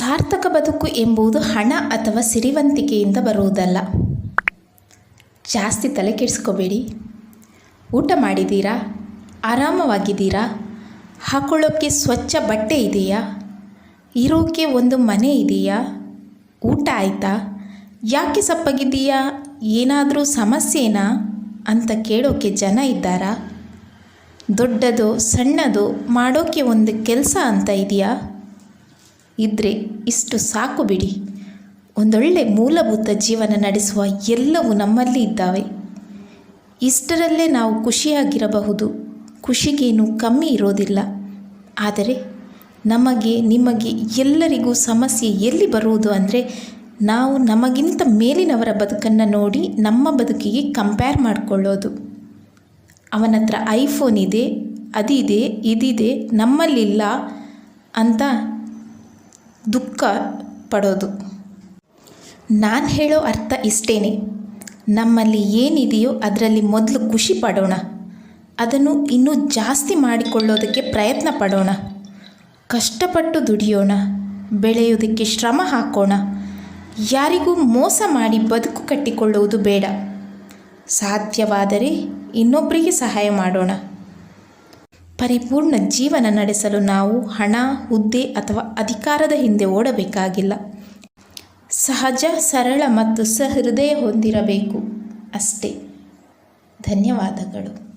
ಸಾರ್ಥಕ ಬದುಕು ಎಂಬುದು ಹಣ ಅಥವಾ ಸಿರಿವಂತಿಕೆಯಿಂದ ಬರುವುದಲ್ಲ. ಜಾಸ್ತಿ ತಲೆ ಕೆಡಿಸ್ಕೋಬೇಡಿ. ಊಟ ಮಾಡಿದ್ದೀರಾ? ಆರಾಮವಾಗಿದ್ದೀರಾ? ಹಾಕೊಳ್ಳೋಕ್ಕೆ ಸ್ವಚ್ಛ ಬಟ್ಟೆ ಇದೆಯಾ? ಇರೋಕ್ಕೆ ಒಂದು ಮನೆ ಇದೆಯಾ? ಊಟ ಆಯಿತಾ? ಯಾಕೆ ಸಪ್ಪಗಿದ್ದೀಯಾ? ಏನಾದರೂ ಸಮಸ್ಯೆನಾ? ಅಂತ ಕೇಳೋಕ್ಕೆ ಜನ ಇದ್ದಾರಾ? ದೊಡ್ಡದು ಸಣ್ಣದು ಮಾಡೋಕ್ಕೆ ಒಂದು ಕೆಲಸ ಅಂತ ಇದೆಯಾ? ಇದ್ದರೆ ಇಷ್ಟು ಸಾಕು ಬಿಡಿ. ಒಂದೊಳ್ಳೆ ಮೂಲಭೂತ ಜೀವನ ನಡೆಸುವ ಎಲ್ಲವೂ ನಮ್ಮಲ್ಲಿ ಇದ್ದಾವೆ. ಇಷ್ಟರಲ್ಲೇ ನಾವು ಖುಷಿಯಾಗಿರಬಹುದು. ಖುಷಿಗೇನು ಕಮ್ಮಿ ಇರೋದಿಲ್ಲ. ಆದರೆ ನಮಗೆ, ನಿಮಗೆ ಎಲ್ಲರಿಗೂ ಸಮಸ್ಯೆ ಎಲ್ಲಿ ಬರುವುದು ಅಂದರೆ ನಾವು ನಮಗಿಂತ ಮೇಲಿನವರ ಬದುಕನ್ನು ನೋಡಿ ನಮ್ಮ ಬದುಕಿಗೆ ಕಂಪೇರ್ ಮಾಡಿಕೊಳ್ಳೋದು. ಅವನ ಹತ್ರ ಐಫೋನ್ ಇದೆ, ಅದಿದೆ, ಇದಿದೆ, ನಮ್ಮಲ್ಲಿಲ್ಲ ಅಂತ ದುಃಖ ಪಡೋದು. ನಾನು ಹೇಳೋ ಅರ್ಥ ಇಷ್ಟೇನೆ. ನಮ್ಮಲ್ಲಿ ಏನಿದೆಯೋ ಅದರಲ್ಲಿ ಮೊದಲು ಖುಷಿ ಪಡೋಣ. ಅದನ್ನು ಇನ್ನೂ ಜಾಸ್ತಿ ಮಾಡಿಕೊಳ್ಳೋದಕ್ಕೆ ಪ್ರಯತ್ನ ಪಡೋಣ. ಕಷ್ಟಪಟ್ಟು ದುಡಿಯೋಣ. ಬೆಳೆಯೋದಕ್ಕೆ ಶ್ರಮ ಹಾಕೋಣ. ಯಾರಿಗೂ ಮೋಸ ಮಾಡಿ ಬದುಕು ಕಟ್ಟಿಕೊಳ್ಳುವುದು ಬೇಡ. ಸಾಧ್ಯವಾದರೆ ಇನ್ನೊಬ್ಬರಿಗೆ ಸಹಾಯ ಮಾಡೋಣ. ಪರಿಪೂರ್ಣ ಜೀವನ ನಡೆಸಲು ನಾವು ಹಣ, ಹುದ್ದೆ ಅಥವಾ ಅಧಿಕಾರದ ಹಿಂದೆ ಓಡಬೇಕಾಗಿಲ್ಲ. ಸಹಜ, ಸರಳ ಮತ್ತು ಸಹೃದಯ ಹೊಂದಿರಬೇಕು. ಅಷ್ಟೇ. ಧನ್ಯವಾದಗಳು.